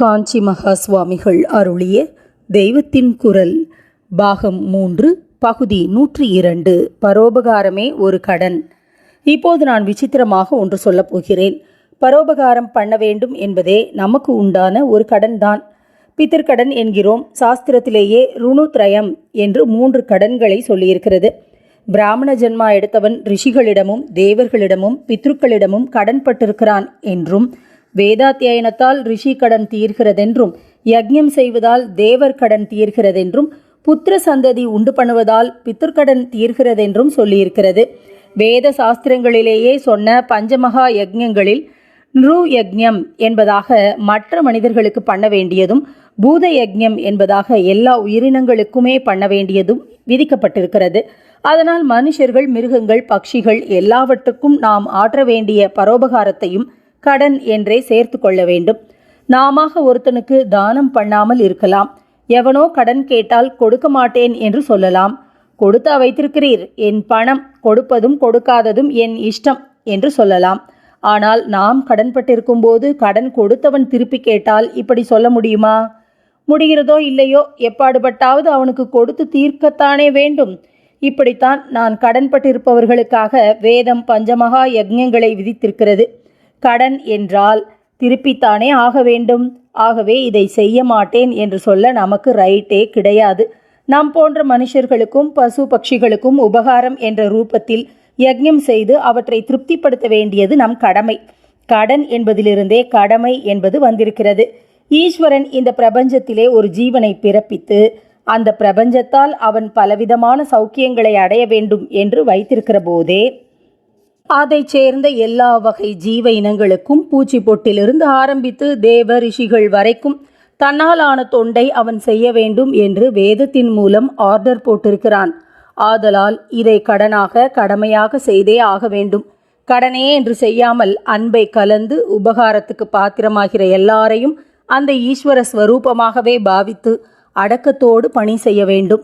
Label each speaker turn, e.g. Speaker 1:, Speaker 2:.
Speaker 1: காஞ்சி மகா சுவாமிகள் அருளிய தெய்வத்தின் குரல் பாகம் மூன்று பகுதி நூற்றி இரண்டு பரோபகாரமே ஒரு கடன். இப்போது நான் விசித்திரமாக ஒன்று சொல்லப் போகிறேன். பரோபகாரம் பண்ண வேண்டும் என்பதே நமக்கு உண்டான ஒரு கடன்தான். பித்திருக்கடன் என்கிறோம். சாஸ்திரத்திலேயே ருணுத்ரயம் என்று மூன்று கடன்களை சொல்லியிருக்கிறது. பிராமண ஜென்மா எடுத்தவன் ரிஷிகளிடமும் தேவர்களிடமும் பித்ருக்களிடமும் கடன் பட்டிருக்கிறான் என்றும் வேதாத்தியனத்தால் ரிஷி கடன் தீர்கிறதென்றும் யக்ஞம் செய்வதால் தேவர் கடன் தீர்கிறதென்றும் புத்திர சந்ததி உண்டு பண்ணுவதால் பித்திருக்கடன் தீர்கிறதென்றும் சொல்லியிருக்கிறது. வேத சாஸ்திரங்களிலேயே சொன்ன பஞ்சமகா யக்ஞங்களில் நிரு யக்ஞம் என்பதாக மற்ற மனிதர்களுக்கு பண்ண வேண்டியதும் பூத யக்ஞம் என்பதாக எல்லா உயிரினங்களுக்குமே பண்ண வேண்டியதும் விதிக்கப்பட்டிருக்கிறது. அதனால் மனுஷர்கள் மிருகங்கள் பட்சிகள் எல்லாவற்றுக்கும் நாம் ஆற்ற வேண்டிய பரோபகாரத்தையும் கடன் என்றே சேர்த்து கொள்ள வேண்டும். நாம ஒருத்தனுக்கு தானம் பண்ணாமல் இருக்கலாம். எவனோ கடன் கேட்டால் கொடுக்க மாட்டேன் என்று சொல்லலாம். கொடுத்தா வைத்திருக்கிறீர். என் பணம் கொடுப்பதும் கொடுக்காததும் என் இஷ்டம் என்று சொல்லலாம். ஆனால் நாம் கடன்பட்டிருக்கும் போது கடன் கொடுத்தவன் திருப்பி கேட்டால் இப்படி சொல்ல முடியுமா? முடிகிறதோ இல்லையோ? எப்பாடுபட்டாவது அவனுக்கு கொடுத்து தீர்க்கத்தானே வேண்டும். இப்படித்தான் நான் கடன்பட்டிருப்பவர்களுக்காக வேதம் பஞ்சமகா யஜ்யங்களை விதித்திருக்கிறது. கடன் என்றால் திருப்பித்தானே ஆக வேண்டும். ஆகவே இதை செய்ய மாட்டேன் என்று சொல்ல நமக்கு ரைட்டே கிடையாது. நம் போன்ற மனுஷர்களுக்கும் பசு பட்சிகளுக்கும் உபகாரம் என்ற ரூபத்தில் யஜ்யம் செய்து அவற்றை திருப்திப்படுத்த வேண்டியது நம் கடமை. கடன் என்பதிலிருந்தே கடமை என்பது வந்திருக்கிறது. ஈஸ்வரன் இந்த பிரபஞ்சத்திலே ஒரு ஜீவனை பிறப்பித்து அந்த பிரபஞ்சத்தால் அவன் பலவிதமான சௌக்கியங்களை அடைய வேண்டும் என்று வைத்திருக்கிற போதே அதைச் சேர்ந்த எல்லா வகை ஜீவ இனங்களுக்கும் பூச்சி பொட்டிலிருந்து ஆரம்பித்து தேவ ரிஷிகள் வரைக்கும் தன்னால் ஆன தொண்டை அவன் செய்ய வேண்டும் என்று வேதத்தின் மூலம் ஆர்டர் போட்டிருக்கிறான். ஆதலால் இதை கடனாக கடமையாக செய்தே ஆக வேண்டும். கடனே என்று செய்யாமல் அன்பை கலந்து உபகாரத்துக்கு பாத்திரமாகிற எல்லாரையும் அந்த ஈஸ்வர ஸ்வரூபமாகவே பாவித்து அடக்கத்தோடு பணி செய்ய வேண்டும்.